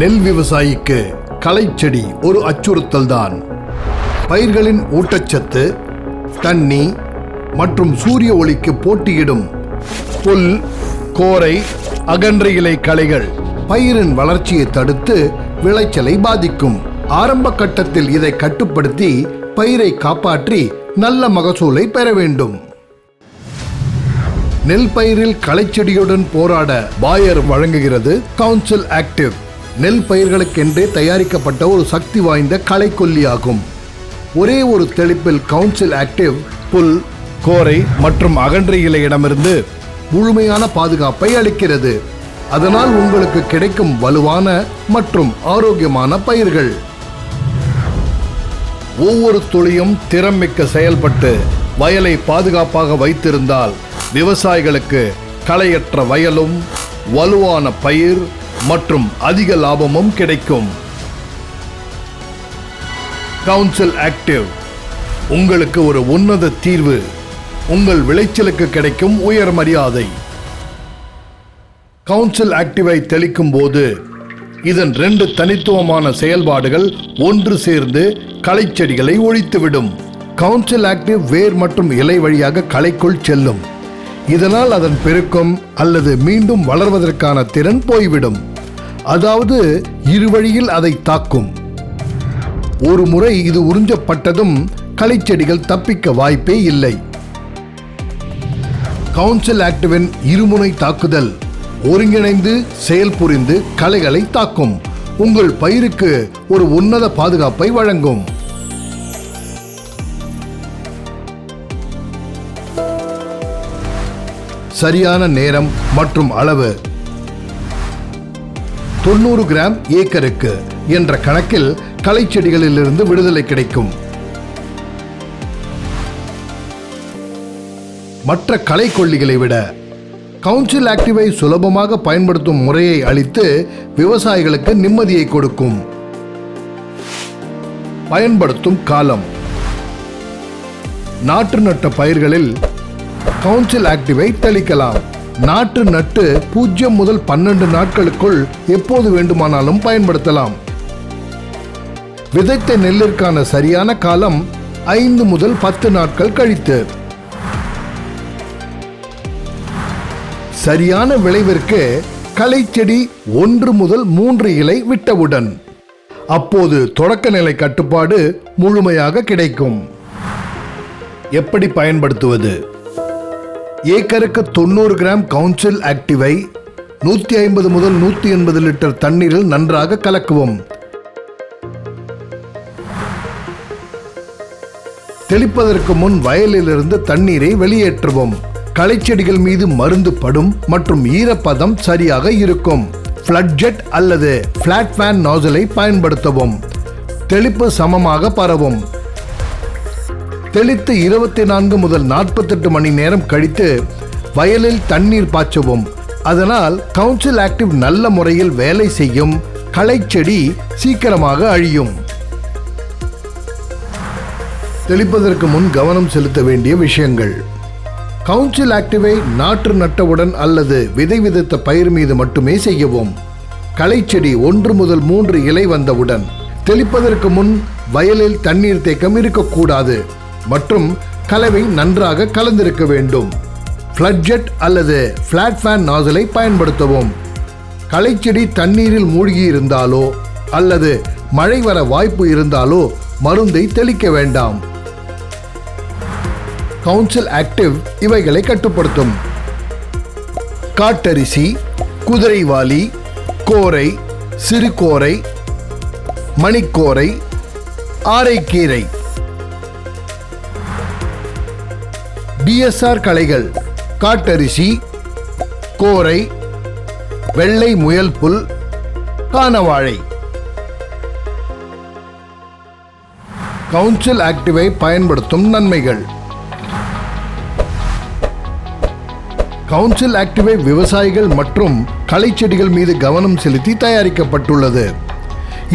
நெல் விவசாயிக்கு களைச்செடி ஒரு அச்சுறுத்தல் தான் பயிர்களின் ஊட்டச்சத்து தண்ணி மற்றும் சூரிய ஒளிக்கு போட்டியிடும் புல் கோரை அகன்ற இலை களைகள் பயிரின் வளர்ச்சியை தடுத்து விளைச்சலை பாதிக்கும். ஆரம்ப கட்டத்தில் இதை கட்டுப்படுத்தி பயிரை காப்பாற்றி நல்ல மகசூலை பெற வேண்டும். நெல் பயிரில் களைச்செடியுடன் போராட பாயர் வழங்குகிறது கவுன்சில் ஆக்டிவ் நெல் பயிர்களுக்கென்றே தயாரிக்கப்பட்ட ஒரு சக்தி வாய்ந்த களைக்கொல்லி ஆகும் ஒரே ஒரு தெளிப்பில் கவுன்சில் ஆக்டிவ் புல் கோரை மற்றும் அகன்ற இலையிடமிருந்து முழுமையான பாதுகாப்பை அளிக்கிறது. அதனால் உங்களுக்கு கிடைக்கும் வலுவான மற்றும் ஆரோக்கியமான பயிர்கள். ஒவ்வொரு துளியும் திறமிக்க செயல்பட்டு வயலை பாதுகாப்பாக வைத்திருந்தால் விவசாயிகளுக்கு களையற்ற வயலும் வலுவான பயிர் மற்றும் அதிக லாபமும் கிடைக்கும். கவுன்சில் ஆக்டிவ் உங்களுக்கு ஒரு உன்னத தீர்வு. உங்கள் விளைச்சலுக்கு கிடைக்கும் உயர் மரியாதை. கவுன்சில் ஆக்டிவை தெளிக்கும் போது இதன் ரெண்டு தனித்துவமான செயல்பாடுகள் ஒன்று சேர்ந்து களைச்செடிகளை ஒழித்துவிடும். கவுன்சில் ஆக்டிவ் வேர் மற்றும் இலை வழியாக களைக்குள் செல்லும். இதனால் அதன் பெருக்கம் அல்லது மீண்டும் வளர்வதற்கான திறன் போய்விடும். அதாவது இருவழியில் அதை தாக்கும். ஒரு முறை இது உறிஞ்சப்பட்டதும் களைச்செடிகள் தப்பிக்க வாய்ப்பே இல்லை. கவுன்சில் ஆக்டிவின் இருமுனை தாக்குதல். ஒருங்கிணைந்து செயல் புரிந்து களைகளை தாக்கும். உங்கள் பயிருக்கு ஒரு உன்னத பாதுகாப்பை வழங்கும். சரியான நேரம் மற்றும் அளவு. தொண்ணூறு கிராம் ஏக்கருக்கு என்ற கணக்கில் களை செடிகளிலிருந்து விடுதலை கிடைக்கும். மற்ற களை கொல்லிகளை விட கவுன்சில் ஆக்டிவை சுலபமாக பயன்படுத்தும் முறையை அளித்து விவசாயிகளுக்கு நிம்மதியை கொடுக்கும். பயன்படுத்தும் காலம். நாற்று நட்ட பயிர்களில் கவுன்சில் ஆக்டிவை தெளிக்கலாம். நாற்று நட்டு பூஜ்ஜியம் முதல் பன்னெண்டு நாட்களுக்குள் எப்போது வேண்டுமானாலும் பயன்படுத்தலாம். விதைத்த நெல்லிற்கான சரியான காலம் ஐந்து முதல் பத்து நாட்கள் கழித்து. சரியான விளைவிற்கு களைச்செடி ஒன்று முதல் மூன்று இலை விட்டவுடன் அப்போது தொடக்க நிலை கட்டுப்பாடு முழுமையாக கிடைக்கும். எப்படி பயன்படுத்துவது? ஏக்கருக்கு தொண்ணூறு கிராம் கவுன்சில் ஆக்டிவை நூற்றி ஐம்பது முதல் நூற்றி எண்பது லிட்டர் தண்ணீரில் நன்றாக கலக்குவோம். தெளிப்பதற்கு முன் வயலிலிருந்து தண்ணீரை வெளியேற்றுவோம். களைச்செடிகள் மீது மருந்து படும் மற்றும் ஈரப்பதம் சரியாக இருக்கும். ஃப்ளட்ஜெட் அல்லது ஃப்ளாட் ஃபேன் நாசலை பயன்படுத்தவும். தெளிப்பு சமமாக பரவும். தெளித்து இருபத்தி நான்கு முதல் நாற்பத்தெட்டு மணி நேரம் கழித்து வயலில் தண்ணீர் பாய்ச்சவும். அதனால் கவுன்சில் ஆக்டிவ் நல்ல முறையில் வேலை செய்யும் களைச்செடி சீக்கிரமாக அழியும். தெளிப்பதற்கு முன் கவனம் செலுத்த வேண்டிய விஷயங்கள். கவுன்சில் ஆக்டிவை நாற்று நட்டவுடன் அல்லது விதை விதைத்த பயிர் மீது மட்டுமே செய்யவும். களைச்செடி ஒன்று முதல் மூன்று இலை வந்தவுடன் தெளிப்பதற்கு முன் வயலில் தண்ணீர் தேக்கம் இருக்கக்கூடாது மற்றும் கலவை நன்றாக கலந்திருக்க வேண்டும். ஃப்ளட்ஜெட் அல்லது ஃப்ளாட் ஃபேன் நாசலை பயன்படுத்தவும். களைச்செடி தண்ணீரில் மூழ்கி இருந்தாலோ அல்லது மழை வர வாய்ப்பு இருந்தாலோ மருந்தை தெளிக்க வேண்டாம். கவுன்சில் ஆக்டிவ் இவைகளை கட்டுப்படுத்தும். காட்டரிசி குதிரைவாலி கோரை சிறுகோரை மணிக்கோரை ஆரைக்கீரை. டிஎஸ்ஆர் களைகள் காட்டரிசி கோரை வெள்ளை முயல் புல் கானவாழை. கவுன்சில் ஆக்டிவை பயன்படுத்தும் நன்மைகள். கவுன்சில் ஆக்டிவை விவசாயிகள் மற்றும் களைச்செடிகள் மீது கவனம் செலுத்தி தயாரிக்கப்பட்டுள்ளது.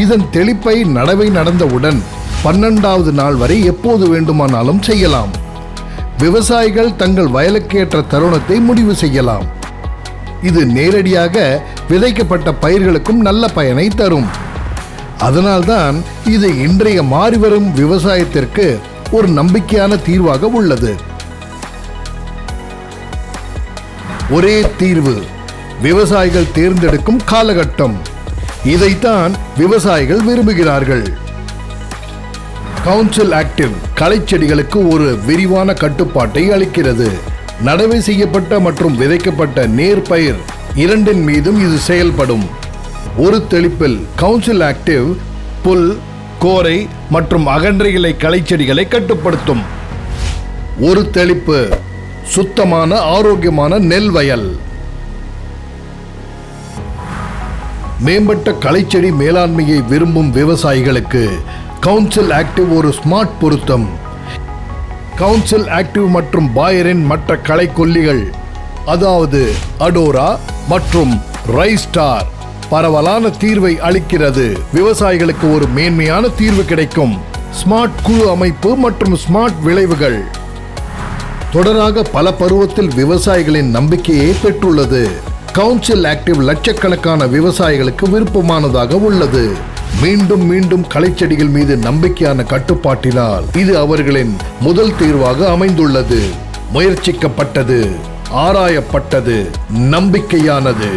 இதன் தெளிப்பை நடவை நடந்தவுடன் பன்னெண்டாவது நாள் வரை எப்போது வேண்டுமானாலும் செய்யலாம். விவசாயிகள் தங்கள் வயலுக்கேற்ற தருணத்தை முடிவு செய்யலாம். இது நேரடியாக விதைக்கப்பட்ட பயிர்களுக்கும் நல்ல பயனை தரும். அதனால்தான் இது இன்றைய மாறிவரும் விவசாயத்திற்கு ஒரு நம்பிக்கையான தீர்வாக உள்ளது. ஒரே தீர்வு. விவசாயிகள் தேர்ந்தெடுக்கும் காலகட்டம். இதைத்தான் விவசாயிகள் விரும்புகிறார்கள். கவுன்சில் ஆக்டிவ் களைச்செடிகளுக்கு ஒரு விரிவான கட்டுப்பாட்டை அளிக்கிறது. நடவை செய்யப்பட்ட மற்றும் விதைக்கப்பட்ட நேர்பயிர் இரண்டின் மீதும் இது செயல்படும். ஒரு தெளிப்பில் கவுன்சில் ஆக்டிவ் புல் கோரை மற்றும் அகன்றைகளை களைச்செடிகளை கட்டுப்படுத்தும். ஒரு தெளிப்பு சுத்தமான ஆரோக்கியமான நெல் வயல் மேம்பட்ட களைச்செடி மேலாண்மையை விரும்பும் விவசாயிகளுக்கு கவுன்சில் ஆக்டிவ் ஒரு ஸ்மார்ட் பொருத்தம். கவுன்சில் ஆக்டிவ் மற்றும் பாயரின் மற்ற களைக்கொல்லிகள் அதாவது அடோரா மற்றும் ரைஸ்டார் பரவலான தீர்வை அளிக்கிறது. விவசாயிகளுக்கு ஒரு மேன்மையான தீர்வு கிடைக்கும். ஸ்மார்ட் குழு அமைப்பு மற்றும் ஸ்மார்ட் விளைவுகள். தொடராக பல பருவத்தில் விவசாயிகளின் நம்பிக்கையை பெற்றுள்ளது. கவுன்சில் ஆக்டிவ் லட்சக்கணக்கான விவசாயிகளுக்கு விருப்பமானதாக உள்ளது. மீண்டும் மீண்டும் களைச்செடிகள் மீது நம்பிக்கையான கட்டுப்பாட்டினால் இது அவர்களின் முதல் தீர்வாக அமைந்துள்ளது. முயற்சிக்கப்பட்டது ஆராயப்பட்டது நம்பிக்கையானது.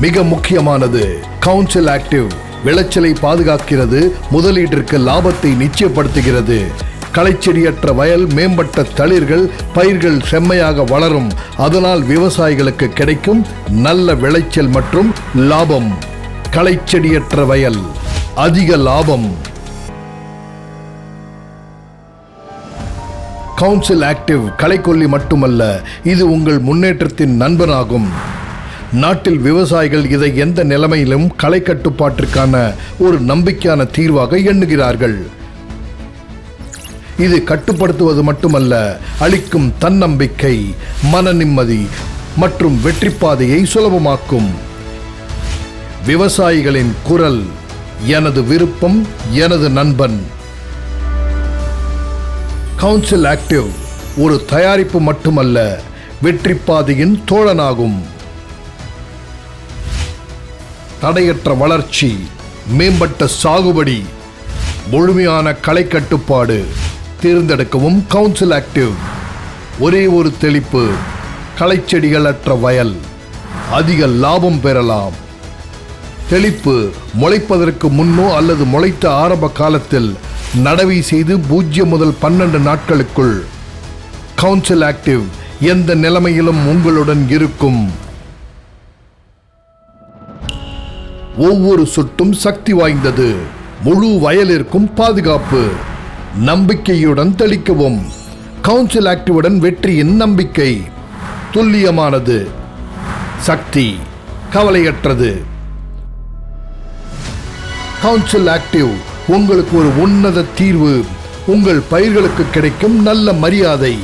மிக முக்கியமானது கவுன்சில் ஆக்டிவ் விளைச்சலை பாதுகாக்கிறது முதலீட்டிற்கு லாபத்தை நிச்சயப்படுத்துகிறது. களைச்செடியற்ற வயல் மேம்பட்ட தளிர்கள் பயிர்கள் செம்மையாக வளரும். அதனால் விவசாயிகளுக்கு கிடைக்கும் நல்ல விளைச்சல் மற்றும் லாபம். களைச்செடியற்ற வயல் அதிக லாபம். கவுன்சில் ஆக்டிவ் களைக்கொல்லி மட்டுமல்ல இது உங்கள் முன்னேற்றத்தின் நண்பனாகும். நாட்டில் விவசாயிகள் இதை எந்த நிலைமையிலும் களை கட்டுப்பாட்டிற்கான ஒரு நம்பிக்கையான தீர்வாக எண்ணுகிறார்கள். இது கட்டுப்படுத்துவது மட்டுமல்ல அளிக்கும் தன்னம்பிக்கை மன நிம்மதி மற்றும் வெற்றி பாதையை சுலபமாக்கும். விவசாயிகளின் குரல் எனது விருப்பம் எனது நண்பன். கவுன்சில் ஆக்டிவ் ஒரு தயாரிப்பு மட்டுமல்ல வெற்றி பாதையின் தோழனாகும். தடையற்ற வளர்ச்சி மேம்பட்ட சாகுபடி முழுமையான களை கட்டுப்பாடு. தேர்ந்தெடுக்கவும் கவுன்சில் ஆக்டிவ் ஒரே ஒரு தெளிப்பு களைச்செடிகள் அற்ற வயல். அதிக லாபம் பெறலாம். தெளிப்பு முளைப்பதற்கு முன்னோ அல்லது முளைத்த ஆரம்ப காலத்தில் நடவை செய்து பூஜ்ஜியம் முதல் பன்னெண்டு நாட்களுக்குள். கவுன்சில் ஆக்டிவ் எந்த நிலைமையிலும் உங்களுடன் இருக்கும். ஒவ்வொரு சொட்டும் சக்தி வாய்ந்தது. முழு வயலிற்கும் பாதுகாப்பு. நம்பிக்கையுடன் தெளிக்கவும். கவுன்சில் ஆக்டிவுடன் வெற்றியின் நம்பிக்கை. துல்லியமானது. சக்தி கவலையற்றது. கவுன்சில் ஆக்டிவ் உங்களுக்கு ஒரு உன்னத தீர்வு. உங்கள் பயிர்களுக்கு கிடைக்கும் நல்ல மரியாதை.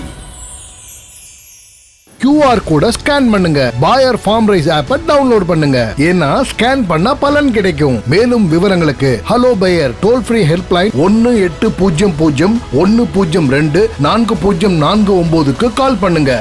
கியூஆர் கோடை ஸ்கேன் பண்ணுங்க. பாயர் ஃபார்ம் ரைஸ் ஆப்பை டவுன்லோட் பண்ணுங்க. ஏன்னா ஸ்கேன் பண்ணா பலன் கிடைக்கும். மேலும் விவரங்களுக்கு hello Bayer toll free helpline ஒன்னு எட்டு பூஜ்ஜியம் பூஜ்ஜியம் ஒன்னு பூஜ்ஜியம் ரெண்டு நான்கு பூஜ்ஜியம் நான்கு ஒன்பதுக்கு கால் பண்ணுங்க.